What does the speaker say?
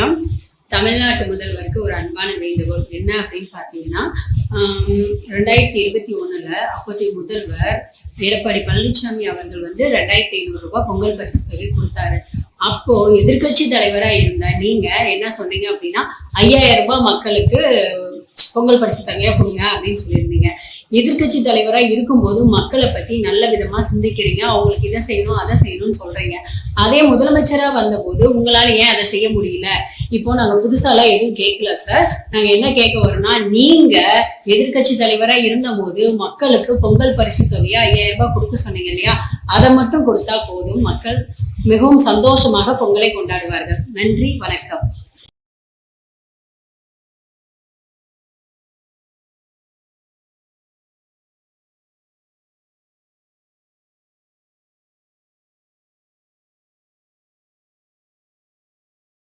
வணக்கம். தமிழ்நாட்டு முதல்வருக்கு ஒரு அன்பான வேண்டுகோள். என்ன அப்படின்னு பார்த்தீங்கன்னா ரெண்டாயிரத்தி இருபத்தி ஒண்ணுல அப்போதைய முதல்வர் எடப்பாடி பழனிசாமி அவர்கள் வந்து ரெண்டாயிரத்தி ஐநூறு ரூபாய் பொங்கல் பரிசு தொகை கொடுத்தாரு. அப்போ எதிர்க்கட்சி தலைவரா இருந்த நீங்க என்ன சொன்னீங்க அப்படின்னா ஐயாயிரம் ரூபாய் மக்களுக்கு பொங்கல் பரிசு தொகையா கொடுங்க அப்படின்னு சொல்லியிருந்தீங்க. எதிர்க்கட்சி தலைவரா இருக்கும்போது மக்களை பத்தி நல்ல விதமா சிந்திக்கிறீங்க. அவங்களுக்கு இதை செய்யணும் அதை செய்யணும்னு சொல்றீங்க. அதே முதலமைச்சரா வந்தபோது உங்களால ஏன் அதை செய்ய முடியல? இப்போ நாங்க புதுசாலாம் எதுவும் கேட்கல சார் நாங்க என்ன கேட்க வரோம்னா நீங்க எதிர்க்கட்சி தலைவரா இருந்தபோது மக்களுக்கு பொங்கல் பரிசு தொகையா ஐயாயிரம் ரூபாய் கொடுக்க சொன்னீங்க இல்லையா? அதை மட்டும் கொடுத்தா போதும். மக்கள் மிகவும் சந்தோஷமாக பொங்கலை கொண்டாடுவார்கள். நன்றி வணக்கம்.